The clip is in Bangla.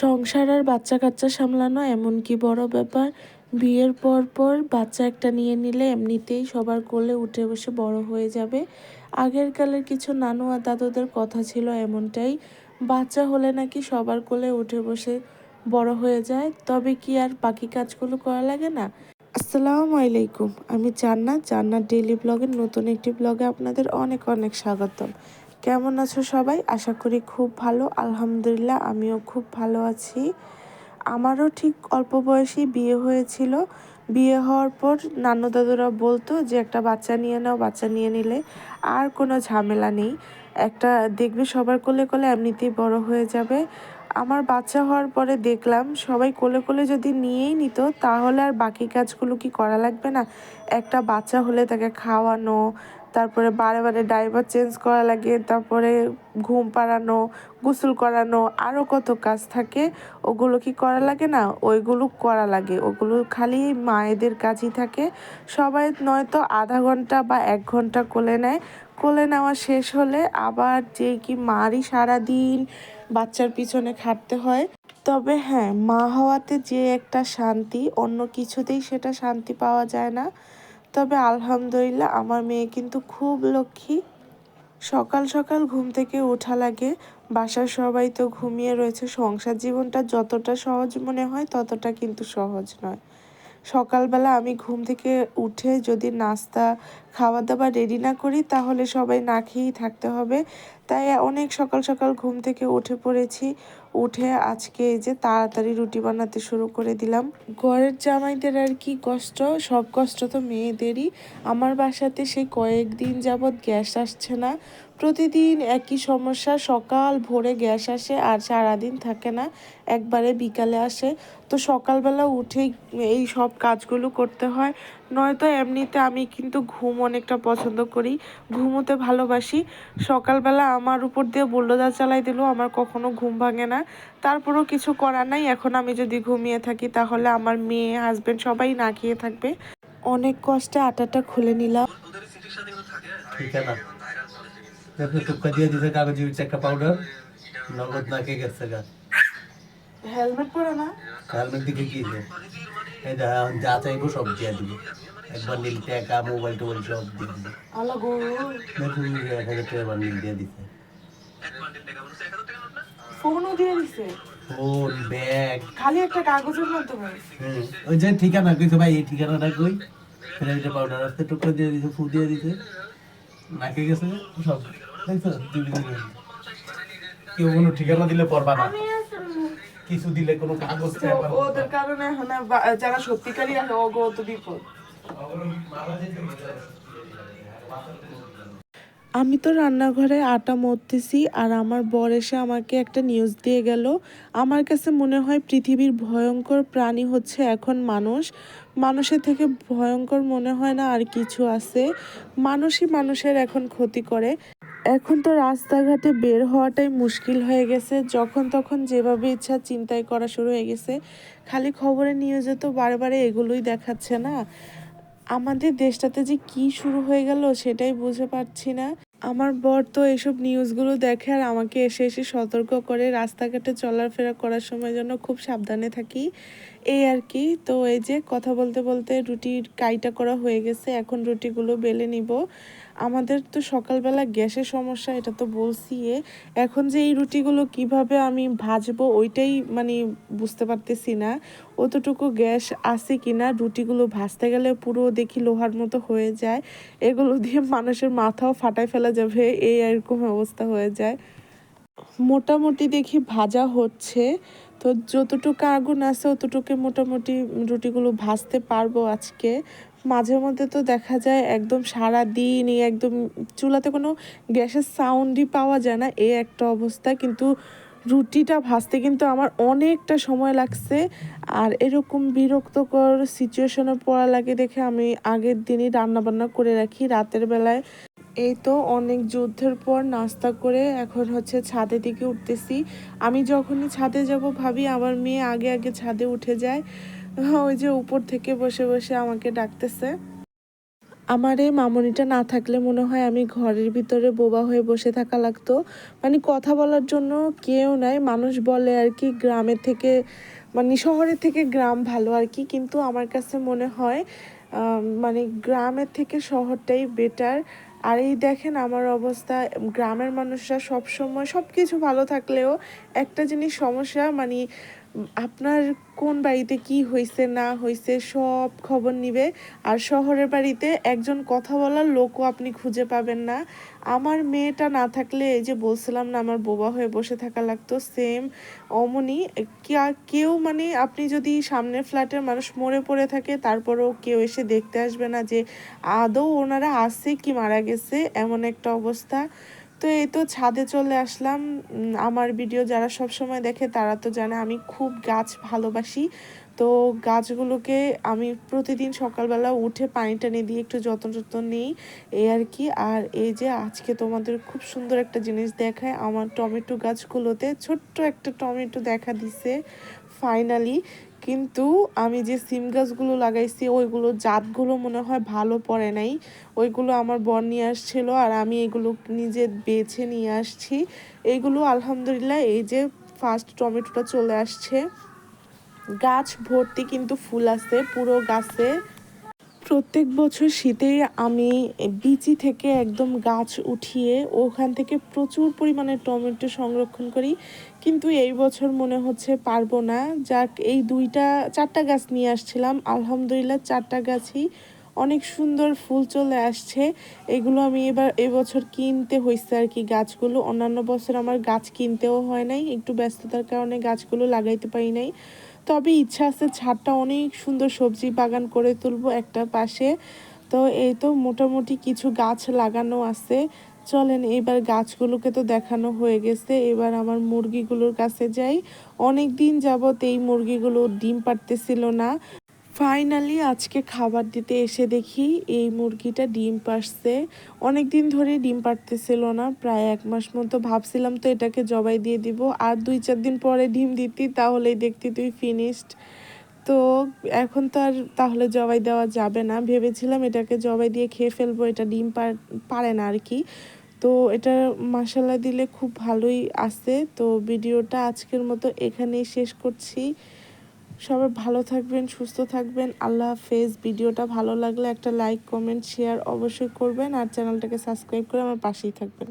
সংসার আর বাচ্চা কাচ্চা সামলানো এমন কি বড় ব্যাপার। বিয়ের পর পর বাচ্চা একটা নিয়ে নিলে এমনিতেই সবার কোলে উঠে বসে বড় হয়ে যাবে। আগের কালের কিছু নানু আর দাদুদের কথা ছিল এমনটাই। বাচ্চা হলে নাকি সবার কোলে উঠে বসে বড় হয়ে যায়। তবে কি আর বাকি কাজগুলো করা লাগে না? আসসালামু আলাইকুম। আমি জান্নাত। জান্নাত ডেইলি ব্লগের নতুন একটি ব্লগে আপনাদের অনেক অনেক স্বাগতম। কেমন আছো সবাই? আশা করি খুব ভালো। আলহামদুলিল্লাহ, আমিও খুব ভালো আছি। আমারও ঠিক অল্প বয়সী বিয়ে হয়েছিল। বিয়ে হওয়ার পর নানু দাদুরা বলতো যে, একটা বাচ্চা নিয়ে নাও, বাচ্চা নিয়ে নিলে আর কোনো ঝামেলা নেই। একটা দেখবে সবার কোলে কোলে এমনিতেই বড় হয়ে যাবে। আমার বাচ্চা হওয়ার পরে দেখলাম, সবাই কোলে কোলে যদি নিয়েই নিত, তাহলে আর বাকি কাজগুলো কি করা লাগবে না? একটা বাচ্চা হলে তাকে খাওয়ানো তারপরে বারে বারে ডাইভার চেঞ্জ করা লাগে, তারপরে ঘুম পাড়ানো, গোসল করানো আরও কত কাজ থাকে, ওগুলো কি করা লাগে না? ওইগুলো করা লাগে। ওগুলো খালি মায়েদের কাজই থাকে। সবাই নয়তো আধা ঘণ্টা বা এক ঘণ্টা কোলে নেয়। কোলে নেওয়া শেষ হলে আবার যে কি মারই সারাদিন বাচ্চার পিছনে খাটতে হয়। তবে হ্যাঁ মা হওয়াতে যে একটা শান্তি, অন্য কিছুতেই সেটা শান্তি পাওয়া যায় না। তবে আলহামদুলিল্লাহ আমার মেয়ে কিন্তু খুব লক্ষ্মী। সকাল সকাল ঘুম থেকে ওঠা লাগে। বাসার সবাই তো ঘুমিয়ে রয়েছে। সংসার জীবনটা যতটা সহজ মনে হয়, ততটা কিন্তু সহজ নয়। সকালবেলা আমি ঘুম থেকে উঠে যদি নাস্তা খাওয়া দাওয়া রেডি না করি, তাহলে সবাই না খেয়েই থাকতে হবে। তাই অনেক সকাল সকাল ঘুম থেকে উঠে পড়েছি। উঠে আজকে এই যে তাড়াতাড়ি রুটি বানাতে শুরু করে দিলাম। ঘরের জামাইদের আর কি কষ্ট? সব কষ্ট তো মেয়েদেরই। আমার বাসাতে সেই কয়েকদিন যাবৎ গ্যাস আসছে না। প্রতিদিন একই সমস্যা, সকাল ভোরে গ্যাস আসে আর সারাদিন থাকে না, একবারে বিকালে আসে। তো সকালবেলা উঠেই এই সব কাজগুলো করতে হয়। নয়তো এমনিতে আমি কিন্তু ঘুম অনেকটা পছন্দ করি। ঘুমোতে ভালোবাসি। সকালবেলা আমার উপর দিয়ে বুল্ডোজার চালাই দিলেও আমার কখনো ঘুম ভাঙে না। তারপরও কিছু করার নাই। এখন আমি যদি ঘুমিয়ে থাকি তাহলে আমার মেয়ে হাজবেন্ড সবাই না খেয়ে থাকবে। অনেক কষ্টে আটাটা খুলে নিলাম। ঠিক আছে। না আপনি টুকা দিয়ে দিতে কাগজ ইউজ পাউডার নগদ নাকে গেছে গা। হেলমেট পরে না। হেলমেট দিকে কি যে চাইব সব দিয়ে দিব। একবার নীল টাকা মোবাইল টোবাইল সব দিয়ে দিব। এক হাজার টাকা নীল দিয়ে দিছে। ফোনও দিয়ে দিছে। Phone bag. খালি একটা কাগজের মাধ্যমে। হুম ওই যে ঠিকানা কইছে ভাই এই ঠিকানাটা কই? পাউডার আসতে টুকরা দিয়ে দিছে ফু দিয়ে দিছে। নাকে গেছে সব। দেখছ? কেউ কোনো ঠিকানা দিলে পড়বা না। কিছু দিলে কোনো কাগজ ওদের কারণে এখন যারা সত্যিকারই আছে ওগো তো বিপদ। আমি তো রান্নাঘরে আটা মরতেছি আর আমার বর এসে আমাকে একটা নিউজ দিয়ে গেল। আমার কাছে মনে হয় পৃথিবীর ভয়ঙ্কর প্রাণী হচ্ছে এখন মানুষ। মানুষের থেকে ভয়ঙ্কর মনে হয় না আর কিছু আছে। মানুষই মানুষের এখন ক্ষতি করে। এখন তো রাস্তাঘাটে বের হওয়াটাই মুশকিল হয়ে গেছে। যখন তখন যেভাবে ইচ্ছা চিন্তাই করা শুরু হয়ে গেছে। খালি খবরে নিউজে তো বারে এগুলোই দেখাচ্ছে না। আমাদের দেশটাতে যে কি শুরু হয়ে গেল সেটাই বুঝে পারছি না। আমার বর তো এইসব নিউজগুলো দেখে আর আমাকে এসে এসে সতর্ক করে রাস্তাঘাটে চলাফেরা করার সময় যেন খুব সাবধানে থাকি। এই আর কি। তো এই যে কথা বলতে বলতে রুটির কাইটা করা হয়ে গেছে, এখন রুটিগুলো বেলে নিব। আমাদের তো সকালবেলা গ্যাসের সমস্যা, এটা তো বলছি। এখন যে এই রুটিগুলো কীভাবে আমি ভাজবো ওইটাই মানে বুঝতে পারতেছি না। অতটুকু গ্যাস আছে কি না রুটিগুলো ভাজতে গেলে পুরো দেখি লোহার মতো হয়ে যায়। এগুলো দিয়ে মানুষের মাথাও ফাটায় ফেলা যাবে, এই এরকম অবস্থা হয়ে যায়। মোটামুটি দেখি ভাজা হচ্ছে। তো যতটুকু আগুন আছে অতটুকু মোটামুটি রুটিগুলো ভাজতে পারব আজকে। মাঝে মধ্যে তো দেখা যায় একদম সারা দিনই একদম চুলাতে কোনো গ্যাসের সাউন্ডই পাওয়া যায় না, এ একটা অবস্থা। কিন্তু রুটিটা ভাজতে কিন্তু আমার অনেকটা সময় লাগছে। আর এরকম বিরক্তকর সিচুয়েশনে পড়া লাগে দেখে আমি আগের দিনই রান্না বান্না করে রাখি। রাতের বেলায় এই তো অনেক যুদ্ধের পর নাস্তা করে এখন হচ্ছে ছাদের দিকে উঠতেছি। আমি যখনই ছাদে যাব ভাবি আমার মেয়ে আগে আগে ছাদে উঠে যায়। ওই যে উপর থেকে বসে বসে আমাকে ডাকতেছে। আমার এই মামনিটা না থাকলে মনে হয় আমি ঘরের ভিতরে বোবা হয়ে বসে থাকা লাগতো। মানে কথা বলার জন্য কেউ নাই, মানুষ বলে আর কি গ্রামের থেকে মানে শহরের থেকে গ্রাম ভালো আর কি। কিন্তু আমার কাছে মনে হয় মানে গ্রামের থেকে শহরটাই বেটার আর এই দেখেন আমার অবস্থা, গ্রামের মানুষরা সবসময় সব কিছু ভালো থাকলেও একটা জিনিস সমস্যা মানে আপনার কোন বাড়িতে কি হয়েছে না হয়েছে সব খবর নিবে। আর শহরের বাড়িতে একজন কথা বলার লোকও আপনি খুঁজে পাবেন না। আমার মেয়েটা না থাকলে এই যে বলছিলাম না, আমার বোবা হয়ে বসে থাকা লাগতো, সেম অমনি। কেউ মানে আপনি যদি সামনের ফ্ল্যাটের মানুষ মরে পড়ে থাকে, তারপরেও কেউ এসে দেখতে আসবে না যে, আদৌ ওনারা আছে কি মারা গেছে, এমন একটা অবস্থা। তো এই তো ছাদে চলে আসলাম। আমার ভিডিও যারা সব সময় দেখে তারা তো জানে আমি খুব গাছ ভালোবাসি। তো গাছগুলোকে আমি প্রতিদিন সকালবেলা উঠে পানি টানি দিয়ে একটু যত্ন যত্ন নিই এই আর কি। আর এই যে আজকে তোমাদের খুব সুন্দর একটা জিনিস দেখায়, আমার টমেটো গাছগুলোতে ছোট্ট একটা টমেটো দেখা দিছে ফাইনালি কিন্তু আমি যে সিম গাছগুলো লাগাইছি, ওইগুলো জাতগুলো মনে হয় ভালো পড়ে নাই। ওইগুলো আমার বর নিয়ে আসছিল আর আমি এগুলো নিজে বেছে নিয়ে আসছি। এইগুলো আলহামদুলিল্লাহ এই যে ফার্স্ট টমেটোটা চলে আসছে। গাছ ভর্তি কিন্তু ফুল আছে, পুরো গাছে। প্রত্যেক বছর শীতে আমি বিচি থেকে একদম গাছ উঠিয়ে ওখান থেকে প্রচুর পরিমাণে টমেটো সংরক্ষণ করি। কিন্তু এই বছর মনে হচ্ছে পারব না। যাক, এই দুইটা, চারটা গাছ নিয়ে আসছিলাম। আলহামদুলিল্লাহ, চারটা গাছই অনেক সুন্দর ফুল চলে আসছে। এগুলো আমি এবার এবছর কিনতে হয়েছে আর কি গাছগুলো। অন্যান্য বছর আমার গাছ কিনতেও হয় নাই। একটু ব্যস্ততার কারণে গাছগুলো লাগাইতে পারি নাই। তবে ইচ্ছা আছে ছাদটা অনেক সুন্দর সবজি বাগান করে তুলবো একটা পাশে। তো এই তো মোটামুটি কিছু গাছ লাগানো আছে। চলেন, এবার গাছগুলোকে তো দেখানো হয়ে গেছে। এবার আমার মুরগিগুলোর কাছে যাই। অনেক দিন যাবত এই মুরগিগুলো ডিম পারতেছিল না। ফাইনালি আজকে খাবার দিতে এসে দেখি এই মুরগিটা ডিম পারছে অনেক দিন ধরে ডিম পারতেছিল না, প্রায় এক মাস মতো। ভাবছিলাম তো এটাকে জবাই দিয়ে দিব। আর দুই চার দিন পরে ডিম দিতি, তাহলেই দেখতি তুই ফিনিশড তো এখন তো আর তাহলে জবাই দেওয়া যাবে না। ভেবেছিলাম এটাকে জবাই দিয়ে খেয়ে ফেলব, এটা ডিম পার- পারে না আর কি। তো এটা মাসালা দিলে খুব ভালোই আছে। তো ভিডিওটা আজকের মতো এখানেই শেষ করছি। সবাই ভালো থাকবেন, সুস্থ থাকবেন। আল্লাহ হাফেজ। ভিডিওটা ভালো লাগলে একটা লাইক, কমেন্ট, শেয়ার অবশ্যই করবেন। আর চ্যানেলটাকে সাবস্ক্রাইব করে আমার পাশেই থাকবেন।